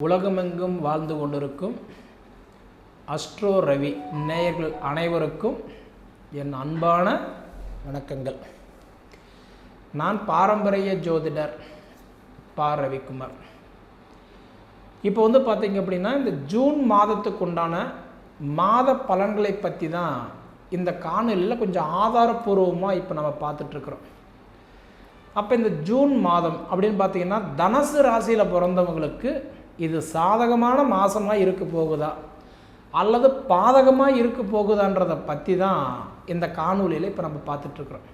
உலகமெங்கும் வாழ்ந்து கொண்டிருக்கும் அஸ்ட்ரோ ரவி நேயர்கள் அனைவருக்கும் என் அன்பான வணக்கங்கள். நான் பாரம்பரிய ஜோதிடர் பா. ரவிக்குமார். இப்போ வந்து பார்த்தீங்க அப்படின்னா இந்த ஜூன் மாதத்துக்கு உண்டான மாத பலன்களை பற்றி தான் இந்த காணொலியில் கொஞ்சம் ஆதாரப்பூர்வமாக இப்போ நம்ம பார்த்துட்ருக்குறோம் அப்போ இந்த ஜூன் மாதம் அப்படின்னு பார்த்தீங்கன்னா தனசு ராசியில் பிறந்தவங்களுக்கு இது சாதகமான மாதமாக இருக்க போகுதா? அல்லது பாதகமாக இருக்க போகுதான்றதை பற்றி தான் இந்த காணொலியில் இப்போ நம்ம பார்த்துட்ருக்குறோம்.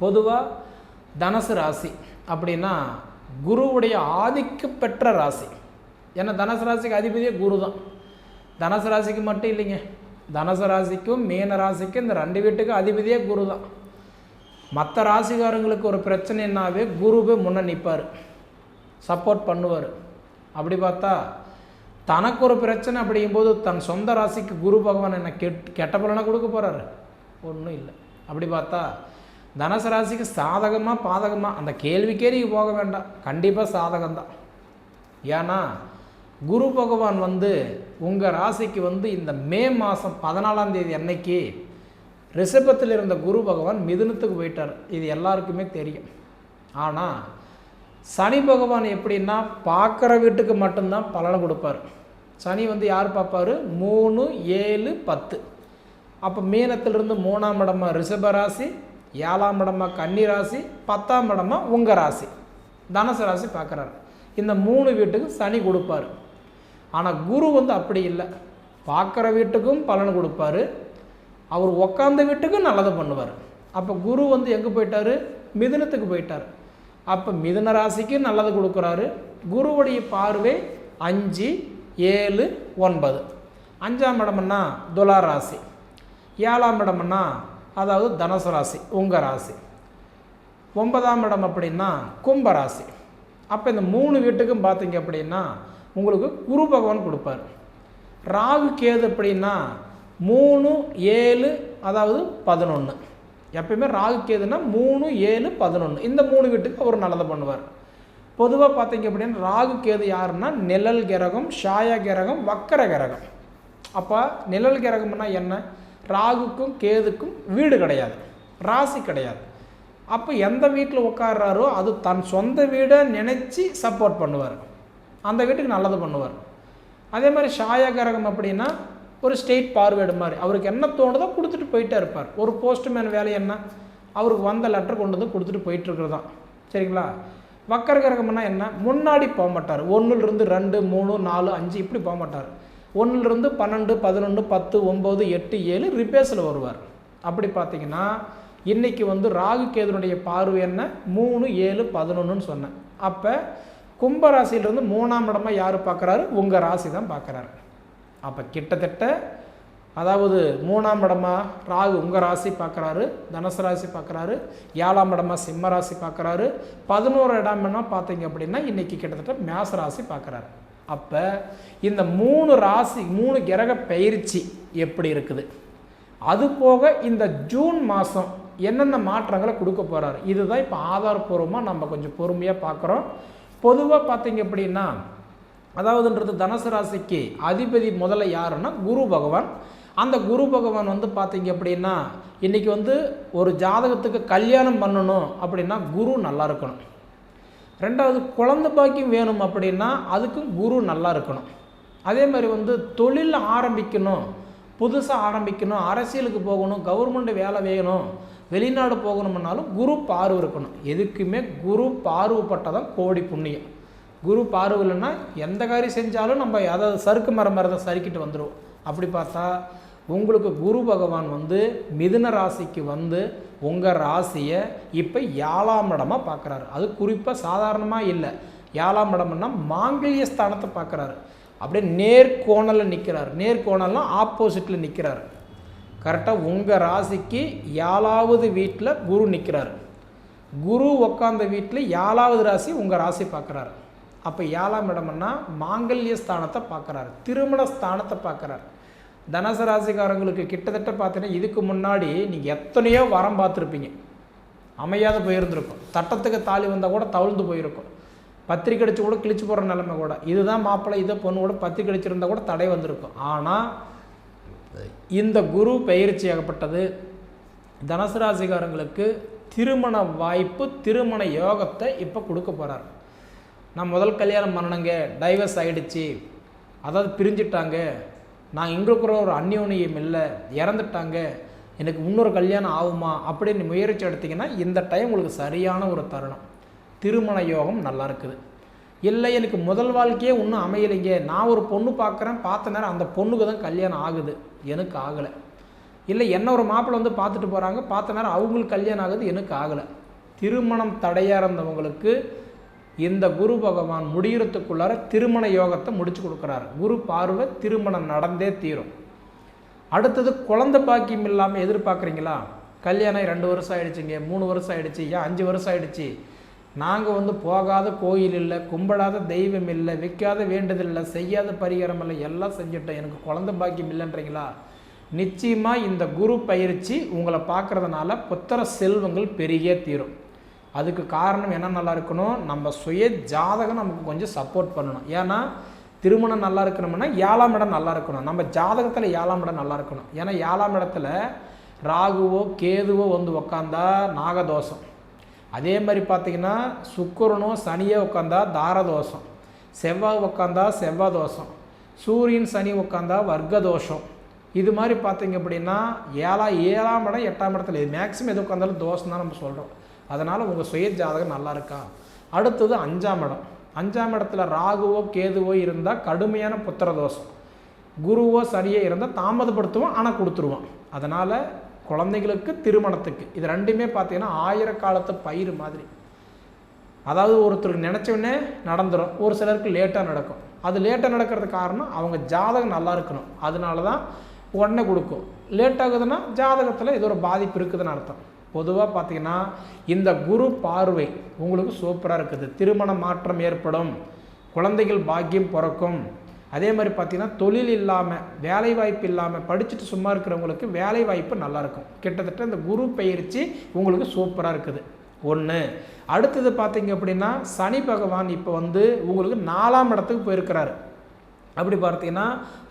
பொதுவாக தனுசு ராசி அப்படின்னா குருவுடைய ஆதிக்க பெற்ற ராசி. ஏன்னா தனுசு ராசிக்கு அதிபதியே குரு தான். தனுசு ராசிக்கு மட்டும் இல்லைங்க. தனுசு ராசிக்கும் மீன ராசிக்கும் இந்த ரெண்டு வீட்டுக்கும் அதிபதியே குரு தான். மற்ற ராசிக்காரங்களுக்கு ஒரு பிரச்சனைனாவே குருவே முன்ன நிற்பார் சப்போர்ட் பண்ணுவார். அப்படி பார்த்தா தனக்கு ஒரு பிரச்சனை அப்படிங்கும்போது தன் சொந்த ராசிக்கு குரு பகவான் என்ன கெட் கெட்ட பலனை கொடுக்க போகிறாரு ஒன்றும் இல்லை. அப்படி பார்த்தா தனுசு ராசிக்கு சாதகமாக பாதகமாக அந்த கேள்விக்கே நீங்கள் போக வேண்டாம். கண்டிப்பாக சாதகம்தான். ஏன்னா குரு பகவான் வந்து உங்கள் ராசிக்கு வந்து இந்த மே மாதம் பதினாலாம் தேதி அன்னைக்கு ரிஷபத்தில் இருந்த குரு பகவான் மிதுனத்துக்கு போயிட்டார். இது எல்லாருக்குமே தெரியும். ஆனால் சனி பகவான் எப்படின்னா பார்க்குற வீட்டுக்கு மட்டும்தான் பலனை கொடுப்பார். சனி வந்து யார் பார்ப்பாரு? மூணு ஏழு பத்து. அப்போ மீனத்திலிருந்து மூணாம் இடமா ரிஷப ராசி ஏழாம் இடமா கன்னி ராசி பத்தாம் இடமா உங்கள் ராசி. தனுசு ராசி பார்க்குறாரு. இந்த மூணு வீட்டுக்கு சனி கொடுப்பாரு. ஆனால் குரு வந்து அப்படி இல்லை. பார்க்குற வீட்டுக்கும் பலன் கொடுப்பாரு. அவர் உக்காந்த வீட்டுக்கும் நல்லது பண்ணுவார். அப்போ குரு வந்து எங்கே போயிட்டார்? மிதுனத்துக்கு போயிட்டார். அப்போ மிதுன ராசிக்கு நல்லது கொடுக்குறாரு. குருவுடைய பார்வை அஞ்சு ஏழு ஒன்பது. அஞ்சாம் இடம்னா துலா ராசி. ஏழாம் இடம்னா அதாவது தனுசு ராசி உங்கள் ராசி. ஒன்பதாம் இடம் அப்படின்னா கும்ப ராசி. அப்போ இந்த மூணு வீட்டுக்கும் பார்த்தீங்க அப்படின்னா உங்களுக்கு குரு பகவான் கொடுப்பார். ராகு கேது அப்படின்னா மூணு ஏழு அதாவது பதினொன்று எப்பயுமே ராகு கேதுன்னா மூணு ஏழு பதினொன்று இந்த மூணு வீட்டுக்கு அவர் நல்லதை பண்ணுவார். பொதுவாக பார்த்தீங்க அப்படின்னா ராகு கேது யாருன்னா நிழல் கிரகம் ஷாயா கிரகம் வக்கர கிரகம். அப்போ நிழல் கிரகம்னா என்ன? ராகுக்கும் கேதுக்கும் வீடு கிடையாது. ராசி கிடையாது. அப்போ எந்த வீட்டில் உட்கார்றாரோ அது தன் சொந்த வீடை நினச்சி சப்போர்ட் பண்ணுவார். அந்த வீட்டுக்கு நல்லது பண்ணுவார். அதே மாதிரி ஷாயா கிரகம் அப்படின்னா ஒரு ஸ்டேட் பார்வேர்டு மாதிரி. அவருக்கு என்ன தோணுதோ கொடுத்துட்டு போயிட்டே இருப்பார். ஒரு போஸ்ட்மேன் வேலை என்ன? அவருக்கு வந்த லெட்டர் கொண்டு வந்து கொடுத்துட்டு போயிட்டுருக்குறது தான் சரிங்களா? வக்கர கிரகம்னா என்ன? முன்னாடி போக மாட்டார். ஒன்றுலேருந்து ரெண்டு மூணு நாலு அஞ்சு இப்படி போக மாட்டார். ஒன்றுலேருந்து பன்னெண்டு பதினொன்று பத்து ஒம்பது எட்டு ஏழு ரிப்பேர்ஸில் வருவார். அப்படி பார்த்தீங்கன்னா இன்றைக்கி வந்து ராகு கேதுனுடைய பார்வை என்ன? மூணு ஏழு பதினொன்றுன்னு சொன்னேன். அப்போ கும்பராசியிலிருந்து மூணாம் இடமா யார் பார்க்குறாரு? உங்கள் ராசி தான் பார்க்குறாரு. அப்போ கிட்டத்தட்ட அதாவது மூணாம் இடமா ராகு உங்கள் ராசி பார்க்குறாரு தனுசு ராசி பார்க்குறாரு ஏழாம் இடமா சிம்ம ராசி பார்க்குறாரு பதினோரு இடம்னா பார்த்தீங்க அப்படின்னா இன்றைக்கி கிட்டத்தட்ட மேச ராசி பார்க்குறாரு அப்போ இந்த மூணு ராசி மூணு கிரக பயிற்சி எப்படி இருக்குது? அது போக இந்த ஜூன் மாதம் என்னென்ன மாற்றங்களை கொடுக்க போகிறாரு இதுதான் இப்போ ஆதாரப்பூர்வமாக நம்ம கொஞ்சம் பொறுமையாக பார்க்குறோம் பொதுவாக பார்த்தீங்க அப்படின்னா அதாவதுன்றது தனுசு ராசிக்கு அதிபதி முதல்ல யாருன்னா குரு பகவான். அந்த குரு பகவான் வந்து பார்த்தீங்க அப்படின்னா இன்றைக்கி வந்து ஒரு ஜாதகத்துக்கு கல்யாணம் பண்ணணும் அப்படின்னா குரு நல்லா இருக்கணும். ரெண்டாவது குழந்த பாக்கியம் வேணும் அப்படின்னா அதுக்கும் குரு நல்லா இருக்கணும். அதே மாதிரி வந்து தொழில் ஆரம்பிக்கணும் புதுசாக ஆரம்பிக்கணும் அரசியலுக்கு போகணும் கவர்மெண்ட் வேலை வேணும் வெளிநாடு போகணும்னாலும் குரு பார்வை இருக்கணும். எதுக்குமே குரு பார்வைப்பட்டதான் கோடி புண்ணியம். குரு பார்வை இல்லைன்னா எந்த காரியம் செஞ்சாலும் நம்ம அதாவது சறுக்கு மரம் மரத்தை சறுக்கிட்டு வந்துடும் அப்படி பார்த்தா உங்களுக்கு குரு பகவான் வந்து மிதுன ராசிக்கு வந்து உங்கள் ராசியை இப்போ ஏழாம் இடமாக பார்க்குறாரு. அது குறிப்பாக சாதாரணமாக இல்லை. ஏழாம் இடம்னா மாங்கல்ய ஸ்தானத்தை பார்க்குறாரு. அப்படியே நேர்கோணலில் நிற்கிறார் நேர்கோணல்லாம் ஆப்போசிட்டில் நிற்கிறார் கரெக்டாக உங்கள் ராசிக்கு ஏழாவது வீட்டில் குரு நிற்கிறார் குரு உக்காந்த வீட்டில் ஏழாவது ராசி உங்கள் ராசி பார்க்குறாரு. அப்போ ஏழாம் இடம்னா மாங்கல்ய ஸ்தானத்தை பார்க்குறாரு. திருமண ஸ்தானத்தை பார்க்குறாரு. தனுசு ராசிக்காரங்களுக்கு கிட்டத்தட்ட பார்த்தீங்கன்னா இதுக்கு முன்னாடி நீங்கள் எத்தனையோ வரம் பார்த்துருப்பீங்க. அமையாத போயிருந்திருக்கும். தட்டத்துக்கு தாலி வந்தால் கூட தவிழ்ந்து போயிருக்கும். பத்திரிக்கை அடிச்சு கூட கிழிச்சு போடுற நிலைமை கூட. இதுதான் மாப்பிள்ளை இதை பொண்ணு கூட பத்திரிக்கை அடிச்சிருந்தா கூட தடை வந்திருக்கும். ஆனால் இந்த குரு பயிற்சியாகப்பட்டது தனுசு ராசிக்காரங்களுக்கு திருமண வாய்ப்பு திருமண யோகத்தை இப்போ கொடுக்க போகிறார் நான் முதல் கல்யாணம் பண்ணணுங்க டைவர்ஸ் ஆகிடுச்சு அதாவது பிரிஞ்சிட்டாங்க. நான் எங்களுக்குற ஒரு அந்யோன்யம் இல்லை இறந்துட்டாங்க. எனக்கு இன்னொரு கல்யாணம் ஆகுமா அப்படின்னு முயற்சி எடுத்திங்கன்னா இந்த டைம் உங்களுக்கு சரியான ஒரு தருணம். திருமண யோகம் நல்லா இருக்குது. இல்லை எனக்கு முதல் வாழ்க்கையே ஒன்றும் அமையலைங்க. நான் ஒரு பொண்ணு பார்க்குறேன் பார்த்த நேரம் அந்த பொண்ணுக்கு தான் கல்யாணம் ஆகுது. எனக்கு ஆகலை. இல்லை என்ன ஒரு மாப்பிள்ளை வந்து பார்த்துட்டு போகிறாங்க பார்த்த நேரம் அவங்களுக்கு கல்யாணம் ஆகுது எனக்கு ஆகலை. திருமணம் தடையாக இருந்தவங்களுக்கு இந்த குரு பகவான் முடிகிறதுக்குள்ளார திருமண யோகத்தை முடிச்சு கொடுக்குறாரு. குரு பார்வை திருமணம் நடந்தே தீரும். அடுத்தது குழந்தை பாக்கியம் இல்லாமல் எதிர்பார்க்குறீங்களா? கல்யாணம் ரெண்டு வருஷம் ஆயிடுச்சுங்க மூணு வருஷம் ஆயிடுச்சு ஏன் அஞ்சு வருஷம் ஆயிடுச்சு? நாங்கள் வந்து போகாத கோயில் இல்லை கும்பிடாத தெய்வம் இல்லை விற்காத வேண்டுதல் செய்யாத பரிகாரம் இல்லை எல்லாம் செஞ்சுட்டோம் எனக்கு குழந்தை பாக்கியம் இல்லைன்றீங்களா? நிச்சயமாக இந்த குரு பயிற்சி உங்களை பார்க்குறதுனால புத்திர செல்வங்கள் பெருகியே தீரும். அதுக்கு காரணம் என்ன நல்லா இருக்கணும்? நம்ம சுய ஜாதகம் நமக்கு கொஞ்சம் சப்போர்ட் பண்ணணும். ஏன்னா திருமணம் நல்லா இருக்கணும்னா ஏழாம் இடம் நல்லா இருக்கணும். நம்ம ஜாதகத்தில் ஏழாம் இடம் நல்லா இருக்கணும். ஏன்னா ஏழாம் இடத்துல ராகுவோ கேதுவோ வந்து உக்காந்தா நாகதோஷம். அதே மாதிரி பார்த்தீங்கன்னா சுக்கரனோ சனியே உட்காந்தா தாரதோஷம். செவ்வாய் உட்காந்தா செவ்வாய் தோஷம் சூரியன் சனி உட்காந்தா வர்க்க தோஷம் இது மாதிரி பார்த்தீங்க அப்படின்னா ஏழா ஏழாம் இடம் எட்டாம் இடத்துல இது மேக்ஸிமம் எது உட்காந்தாலும் தோஷம் தான் நம்ம சொல்கிறோம் அதனால் உங்கள் சுய ஜாதகம் நல்லா இருக்கா? அடுத்தது அஞ்சாம் இடம். அஞ்சாம் இடத்துல ராகுவோ கேதுவோ இருந்தால் கடுமையான புத்திர தோஷம் குருவோ சரியே இருந்தால் தாமதப்படுத்துவோம் ஆனால் கொடுத்துருவோம் அதனால் குழந்தைகளுக்கு திருமணத்துக்கு. இது ரெண்டுமே பார்த்தீங்கன்னா ஆயிரக்காலத்து பயிர் மாதிரி. அதாவது ஒருத்தருக்கு நினச்சோடனே நடந்துடும் ஒரு சிலருக்கு லேட்டாக நடக்கும். அது லேட்டாக நடக்கிறதுக்கு காரணம் அவங்க ஜாதகம் நல்லா இருக்கணும். அதனால தான் உடனே கொடுக்கும். லேட் ஆகுதுன்னா ஜாதகத்தில் ஏதோ ஒரு பாதிப்பு இருக்குதுன்னு அர்த்தம். பொதுவாக பார்த்தீங்கன்னா இந்த குரு பார்வை உங்களுக்கு சூப்பராக இருக்குது. திருமண மாற்றம் ஏற்படும். குழந்தைகள் பாக்கியம் பிறக்கும். அதே மாதிரி பார்த்தீங்கன்னா தொழில் இல்லாமல் வேலை வாய்ப்பு இல்லாமல் படிச்சுட்டு சும்மா இருக்கிறவங்களுக்கு வேலை வாய்ப்பு நல்லாயிருக்கும். கிட்டத்தட்ட இந்த குரு பயிற்சி உங்களுக்கு சூப்பராக இருக்குது. ஒன்று அடுத்தது பார்த்தீங்க அப்படின்னா சனி பகவான் இப்போ வந்து உங்களுக்கு நாலாம் இடத்துக்கு போயிருக்கிறாரு. அப்படி பார்த்தீங்கன்னா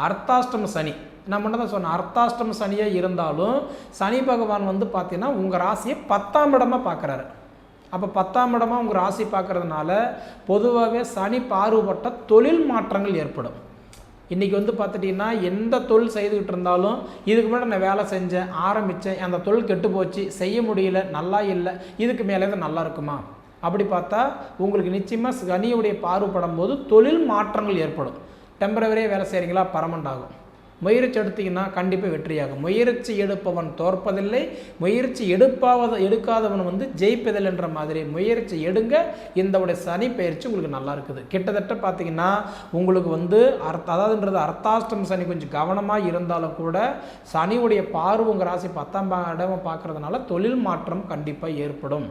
அர்த்தாஷ்டம சனி. நான் முன்ன தான் சொன்னேன் அர்த்தாஷ்டம சனியாக இருந்தாலும் சனி பகவான் வந்து பார்த்தீங்கன்னா உங்கள் ராசியை பத்தாம் இடமாக பார்க்குறாரு அப்போ பத்தாம் இடமாக உங்கள் ராசி பார்க்குறதுனால பொதுவாகவே சனி பார்வப்பட்ட தொழில் மாற்றங்கள் ஏற்படும். இன்றைக்கி வந்து பார்த்துட்டிங்கன்னா எந்த தொழில் செய்துக்கிட்டு இருந்தாலும் இதுக்கு முன்னாடி நான் வேலை செஞ்சேன் ஆரம்பித்தேன் அந்த தொழில் கெட்டு போச்சு செய்ய முடியல நல்லா இல்லை இதுக்கு மேலே தான் நல்லா இருக்குமா? அப்படி பார்த்தா உங்களுக்கு நிச்சயமாக சனியுடைய பார்வைப்படும் போது தொழில் மாற்றங்கள் ஏற்படும். டெம்பரவரியாக வேலை செய்கிறீங்களா பரமண்ட் ஆகும். முயற்சி எடுத்தீங்கன்னா கண்டிப்பாக வெற்றியாகும். முயற்சி எடுப்பவன் தோற்பதில்லை. முயற்சி எடுப்பாவது எடுக்காதவன் வந்து ஜெயிப்பதில்லை என்ற மாதிரி. முயற்சி எடுங்க. இந்த உடைய சனி பயிற்சி உங்களுக்கு நல்லா இருக்குது. கிட்டத்தட்ட பார்த்தீங்கன்னா உங்களுக்கு வந்து அர்த்த அதாவதுன்றது அர்த்தாஷ்டம் சனி கொஞ்சம் கவனமாக இருந்தாலும் கூட சனியுடைய பார்வை உங்கள் ராசி பத்தாம் இடம் பார்க்குறதுனால தொழில் மாற்றம் கண்டிப்பாக ஏற்படும்.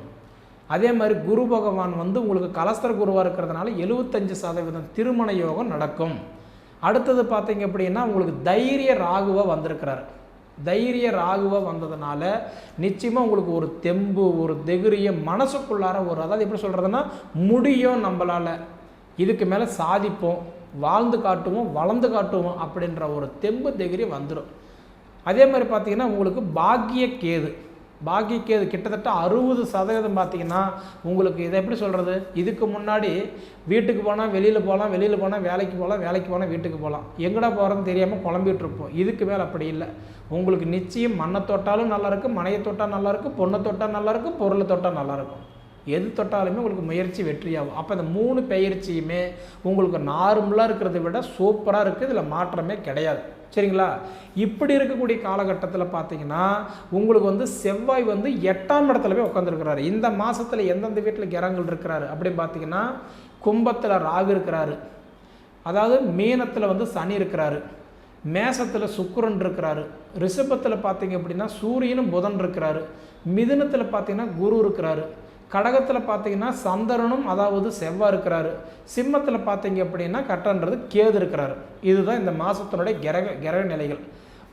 அதே மாதிரி குரு பகவான் வந்து உங்களுக்கு கலஸ்தர குருவாக இருக்கிறதுனால எழுபத்தஞ்சு சதவீதம் திருமண யோகம் நடக்கும். அடுத்தது பார்த்தீங்க அப்படின்னா உங்களுக்கு தைரிய ராகுவாக வந்திருக்கிறார். தைரிய ராகுவாக வந்ததுனால நிச்சயமாக உங்களுக்கு ஒரு தெம்பு ஒரு தைரியம் மனசுக்குள்ளார ஒரு அதாவது எப்படி சொல்கிறதுன்னா முடியும் நம்மளால். இதுக்கு மேலே சாதிப்போம் வாழ்ந்து காட்டுவோம் வளர்ந்து காட்டுவோம் அப்படின்ற ஒரு தெம்பு தைரியம் வந்துடும் அதே மாதிரி பார்த்தீங்கன்னா உங்களுக்கு பாக்கிய கேது. பாக்கியக்கேது கிட்டத்தட்ட அறுபது சதவீதம் பார்த்தீங்கன்னா உங்களுக்கு இதை எப்படி சொல்கிறது இதுக்கு முன்னாடி வீட்டுக்கு போனால் வெளியில் போகலாம் வெளியில் போனால் வேலைக்கு போகலாம் வேலைக்கு போனால் வீட்டுக்கு போகலாம். எங்கடா போகிறதுன்னு தெரியாமல் குழம்பிட்டு இருப்போம். இதுக்கு மேலே அப்படி இல்லை. உங்களுக்கு நிச்சயம் மண்ணை தொட்டாலும் நல்லாயிருக்கும் மனையை தொட்டால் நல்லாயிருக்கும் பொண்ணை தொட்டால் நல்லாயிருக்கும் பொருளை தொட்டால் நல்லாயிருக்கும் எது தொட்டாலுமே உங்களுக்கு முயற்சி வெற்றியாகும். அப்போ இந்த மூணு பயிற்சியுமே உங்களுக்கு நார்மலாக இருக்கிறத விட சூப்பராக இருக்குது இதில் மாற்றமே கிடையாது. சரிங்களா? இப்படி இருக்கக்கூடிய காலகட்டத்தில் பார்த்தீங்கன்னா உங்களுக்கு வந்து செவ்வாய் வந்து எட்டாம் இடத்துல போய் உட்காந்துருக்கிறாரு இந்த மாதத்தில் எந்தெந்த வீட்டில் கிரகங்கள் இருக்கிறாரு அப்படின்னு பார்த்தீங்கன்னா கும்பத்தில் ராகு இருக்கிறாரு. அதாவது மீனத்தில் வந்து சனி இருக்கிறாரு. மேசத்தில் சுக்குரன் இருக்கிறாரு. ரிஷபத்தில் பார்த்தீங்க அப்படின்னா சூரியனும் புதன் இருக்கிறாரு. மிதுனத்தில் பார்த்தீங்கன்னா குரு இருக்கிறாரு. கடகத்தில் பார்த்தீங்கன்னா சந்திரனும் அதாவது செவ்வாய் இருக்கிறாரு. சிம்மத்தில் பார்த்தீங்க அப்படின்னா கட்டன்றது கேது இருக்கிறாரு. இதுதான் இந்த மாதத்தினுடைய கிரக கிரக நிலைகள்.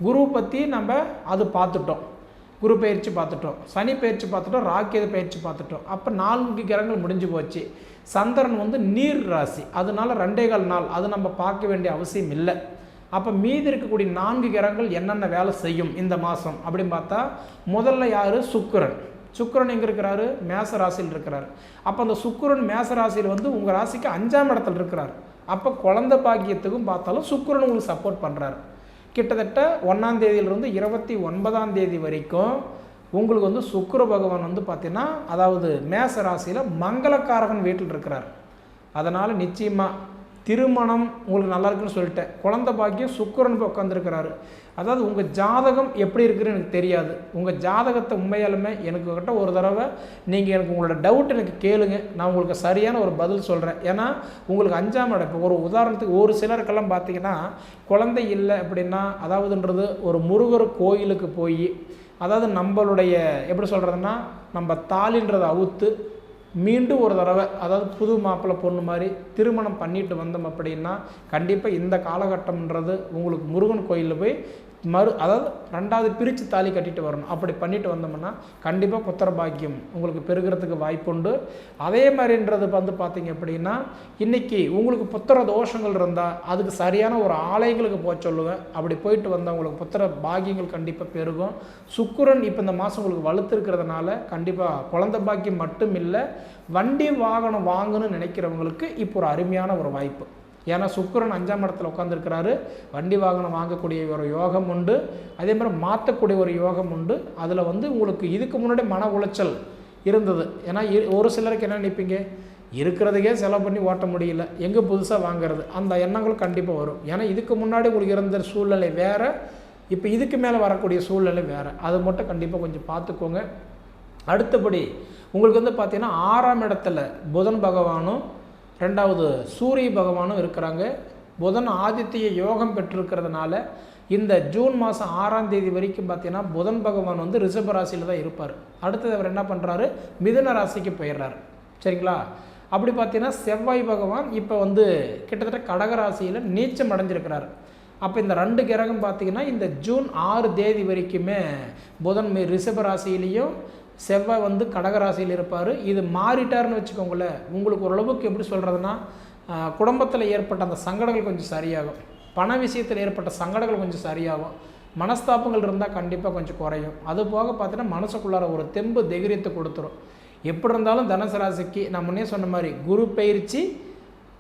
குரு பற்றி நம்ம அது பார்த்துட்டோம். குரு பயிற்சி பார்த்துட்டோம். சனி பயிற்சி பார்த்துட்டோம். ராக்கேது பயிற்சி பார்த்துட்டோம். அப்போ நான்கு கிரகங்கள் முடிஞ்சு போச்சு. சந்திரன் வந்து நீர் ராசி. அதனால ரெண்டே கால் நாள். அது நம்ம பார்க்க வேண்டிய அவசியம் இல்லை. அப்போ மீதி இருக்கக்கூடிய நான்கு கிரகங்கள் என்னென்ன வேலை செய்யும் இந்த மாதம் அப்படின்னு பார்த்தா முதல்ல யார்? சுக்கிரன். சுக்கரன் எங்கே இருக்கிறாரு? மேச ராசியில் இருக்கிறார். அப்போ அந்த சுக்கரன் மேச ராசியில் வந்து உங்கள் ராசிக்கு அஞ்சாம் இடத்துல இருக்கிறார். அப்போ குழந்த பாக்கியத்துக்கும் பார்த்தாலும் சுக்கரன் உங்களுக்கு சப்போர்ட் பண்ணுறாரு கிட்டத்தட்ட ஒன்றாம் தேதியிலிருந்து இருபத்தி ஒன்பதாம் தேதி வரைக்கும் உங்களுக்கு வந்து சுக்கர பகவான் வந்து பார்த்தீங்கன்னா அதாவது மேச ராசியில் மங்களக்காரகன் வீட்டில் இருக்கிறார். அதனால் நிச்சயமாக திருமணம் உங்களுக்கு நல்லா இருக்குன்னு சொல்லிட்டேன். குழந்த பாக்கியம் சுக்கரன் போய் உட்காந்துருக்கிறாரு அதாவது உங்கள் ஜாதகம் எப்படி இருக்குதுன்னு எனக்கு தெரியாது. உங்கள் ஜாதகத்தை உண்மையாலுமே எனக்கு கிட்ட ஒரு தடவை நீங்கள் எனக்கு உங்களோட டவுட் எனக்கு கேளுங்க. நான் உங்களுக்கு சரியான ஒரு பதில் சொல்கிறேன் ஏன்னா உங்களுக்கு அஞ்சாம் இடம். இப்போ ஒரு உதாரணத்துக்கு ஒரு சிலருக்கெல்லாம் பார்த்தீங்கன்னா குழந்தை இல்லை அப்படின்னா அதாவதுன்றது ஒரு முருகர் கோயிலுக்கு போய் அதாவது நம்மளுடைய எப்படி சொல்கிறதுன்னா நம்ம தாலின்றதை அவுத்து மீண்டும் ஒரு தடவை அதாவது புது மாப்பிள்ளை பொண்ணு மாதிரி திருமணம் பண்ணிட்டு வந்தோம் அப்படின்னா கண்டிப்பாக இந்த காலகட்டம்ன்றது உங்களுக்கு முருகன் கோயிலில் போய் மறு அதாவது ரெண்டாவது பிரித்து தாலி கட்டிட்டு வரணும். அப்படி பண்ணிட்டு வந்தோம்னா கண்டிப்பாக புத்திர பாக்கியம் உங்களுக்கு பெருகிறதுக்கு வாய்ப்புண்டு. அதே மாதிரின்றது வந்து பார்த்தீங்க அப்படின்னா இன்றைக்கி உங்களுக்கு புத்திர தோஷங்கள் இருந்தால் அதுக்கு சரியான ஒரு ஆலயங்களுக்கு போக சொல்லுவேன் அப்படி போயிட்டு வந்தால் உங்களுக்கு புத்திர பாக்கியங்கள் கண்டிப்பாக பெருகும். சுக்கிரன் இப்போ இந்த மாதம் உங்களுக்கு வலுத்திருக்கிறதுனால கண்டிப்பாக குழந்த பாக்கியம் மட்டும் இல்லை வண்டி வாகனம் வாங்கணும்னு நினைக்கிறவங்களுக்கு இப்போ ஒரு அருமையான ஒரு வாய்ப்பு. ஏன்னா சுக்கரன் அஞ்சாம் இடத்துல உட்காந்துருக்கிறாரு வண்டி வாகனம் வாங்கக்கூடிய ஒரு யோகம் உண்டு. அதே மாதிரி மாற்றக்கூடிய ஒரு யோகம் உண்டு. அதில் வந்து உங்களுக்கு இதுக்கு முன்னாடி மன உளைச்சல் இருந்தது. ஏன்னா ஒரு சிலருக்கு என்ன நினைப்பீங்க? இருக்கிறதுக்கே செலவு பண்ணி ஓட்ட முடியல. எங்கே புதுசாக வாங்குறது? அந்த எண்ணங்களும் கண்டிப்பாக வரும். ஏன்னா இதுக்கு முன்னாடி உங்களுக்கு இருந்த சூழ்நிலை வேறு. இப்போ இதுக்கு மேலே வரக்கூடிய சூழ்நிலை வேறு. அது மட்டும் கண்டிப்பாக கொஞ்சம் பார்த்துக்கோங்க. அடுத்தபடி உங்களுக்கு வந்து பார்த்தீங்கன்னா ஆறாம் இடத்துல புதன் பகவானும் ரெண்டாவது சூரிய பகவானும் இருக்கிறாங்க. புதன் ஆதித்ய யோகம் பெற்றிருக்கிறதுனால இந்த ஜூன் மாதம் ஆறாம் தேதி வரைக்கும் பார்த்தீங்கன்னா புதன் பகவான் வந்து ரிஷப ராசியில் தான் இருப்பார். அடுத்தது அவர் என்ன பண்ணுறாரு மிதுன ராசிக்கு போயிடுறாரு. சரிங்களா? அப்படி பார்த்தீங்கன்னா செவ்வாய் பகவான் இப்போ வந்து கிட்டத்தட்ட கடக ராசியில் நீச்சம் அடைஞ்சிருக்கிறார். அப்போ இந்த ரெண்டு கிரகம் பார்த்தீங்கன்னா இந்த ஜூன் ஆறு தேதி வரைக்குமே புதன் ரிஷப ராசியிலையும் செவ்வாய் வந்து கடகராசியில் இருப்பார். இது மாறிட்டாருன்னு வச்சுக்கோங்களேன். உங்களுக்கு ஓரளவுக்கு எப்படி சொல்கிறதுனா குடும்பத்தில் ஏற்பட்ட அந்த சங்கடங்கள் கொஞ்சம் சரியாகும். பண விஷயத்தில் ஏற்பட்ட சங்கடங்கள் கொஞ்சம் சரியாகும். மனஸ்தாபங்கள் இருந்தால் கண்டிப்பாக கொஞ்சம் குறையும். அது போக பார்த்தீங்கன்னா மனசுக்குள்ளார ஒரு தெம்பு தைரியத்தை கொடுத்துரும். எப்படி இருந்தாலும் தனுசு ராசிக்கு நான் முன்னே சொன்ன மாதிரி குரு பயிற்சி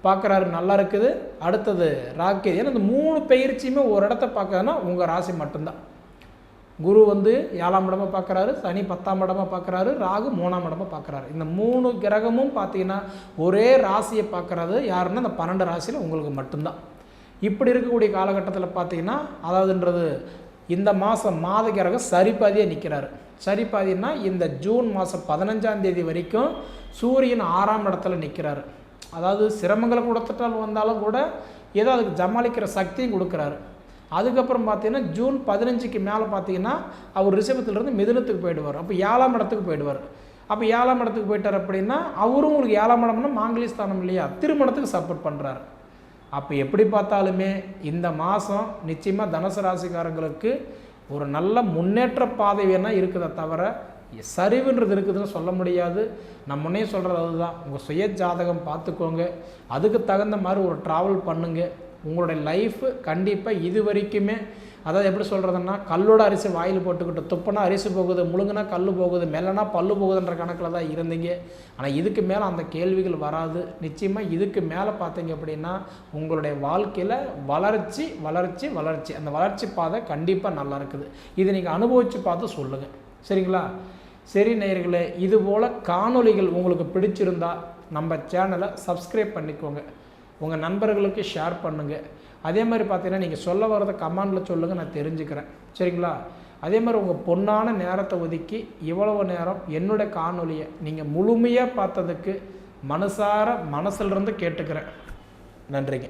பார்க்குறாரு நல்லா இருக்குது. அடுத்தது ராக்கே ஏன்னா இந்த மூணு பயிற்சியுமே ஒரு இடத்த பார்க்கறதுனா உங்கள் ராசி மட்டும்தான். குரு வந்து ஏழாம் இடமா பார்க்குறாரு சனி பத்தாம் இடமா பார்க்குறாரு ராகு மூணாம் இடமா பார்க்குறாரு. இந்த மூணு கிரகமும் பார்த்தீங்கன்னா ஒரே ராசியை பார்க்குறது யாருன்னா இந்த பன்னெண்டு ராசியில் உங்களுக்கு மட்டும்தான். இப்படி இருக்கக்கூடிய காலகட்டத்தில் பார்த்தீங்கன்னா அதாவதுன்றது இந்த மாதம் மாத கிரகம் சரிபாதியாக நிற்கிறாரு சரிபாதின்னா இந்த ஜூன் மாதம் பதினஞ்சாம் தேதி வரைக்கும் சூரியன் ஆறாம் இடத்துல நிற்கிறாரு அதாவது சிரமங்களை கொடுத்துட்டால் வந்தாலும் கூட ஏதோ அதுக்கு ஜமாளிக்கிற சக்தியும் கொடுக்குறாரு. அதுக்கப்புறம் பார்த்தீங்கன்னா ஜூன் பதினஞ்சுக்கு மேலே பார்த்தீங்கன்னா அவர் ரிஷபத்துலேருந்து மிதுனத்துக்கு போயிடுவார். அப்போ ஏழாம் இடத்துக்கு போயிடுவார். அப்போ ஏழாம் இடத்துக்கு போயிட்டார் அப்படின்னா அவரும் உங்களுக்கு ஏழாம் இடம்னா மாங்கலி ஸ்தானம் இல்லையா? திருமணத்துக்கு சப்போர்ட் பண்ணுறாரு அப்போ எப்படி பார்த்தாலுமே இந்த மாதம் நிச்சயமாக தனுசு ராசிக்காரங்களுக்கு ஒரு நல்ல முன்னேற்ற பாதை வேணால் இருக்குதா தவிர சரிவுன்றது இருக்குதுன்னு சொல்ல முடியாது. நான் முன்னே சொல்கிறது அதுதான். உங்கள் சுய ஜாதகம் பார்த்துக்கோங்க. அதுக்கு தகுந்த மாதிரி ஒரு ட்ராவல் பண்ணுங்கள் உங்களுடைய லைஃப் கண்டிப்பாக இது வரைக்குமே அதாவது எப்படி சொல்கிறதுன்னா கல்லோட அரிசி வாயில் போட்டுக்கிட்டு துப்புனா அரிசி போகுது முழுங்குனா கல் போகுது மெல்லனா பல்லு போகுதுன்ற கணக்கில் தான் இருந்தீங்க. ஆனால் இதுக்கு மேலே அந்த கேள்விகள் வராது. நிச்சயமாக இதுக்கு மேலே பார்த்தீங்க அப்படின்னா உங்களுடைய வாழ்க்கையில் வளர்ச்சி வளர்ச்சி வளர்ச்சி. அந்த வளர்ச்சி பாதை கண்டிப்பாக நல்லா இருக்குது. இதை நீங்கள் அனுபவித்து பார்த்து சொல்லுங்கள் சரிங்களா? சரி நேயர்களே இதுபோல் காணொலிகள் காணொளிகள் உங்களுக்கு பிடிச்சிருந்தா நம்ம சேனலை சப்ஸ்கிரைப் பண்ணிக்கோங்க. உங்கள் நண்பர்களுக்கு ஷேர் பண்ணுங்கள் அதே மாதிரி பார்த்தீங்கன்னா நீங்கள் சொல்ல வரதை கமாண்டில் சொல்லுங்கள் நான் தெரிஞ்சுக்கிறேன். சரிங்களா? அதே மாதிரி உங்கள் பொன்னான நேரத்தை ஒதுக்கி இவ்வளவு நேரம் என்னுடைய காணொலியை நீங்கள் முழுமையாக பார்த்ததுக்கு மனசார மனசிலிருந்து கேட்டுக்கிறேன். நன்றிங்க.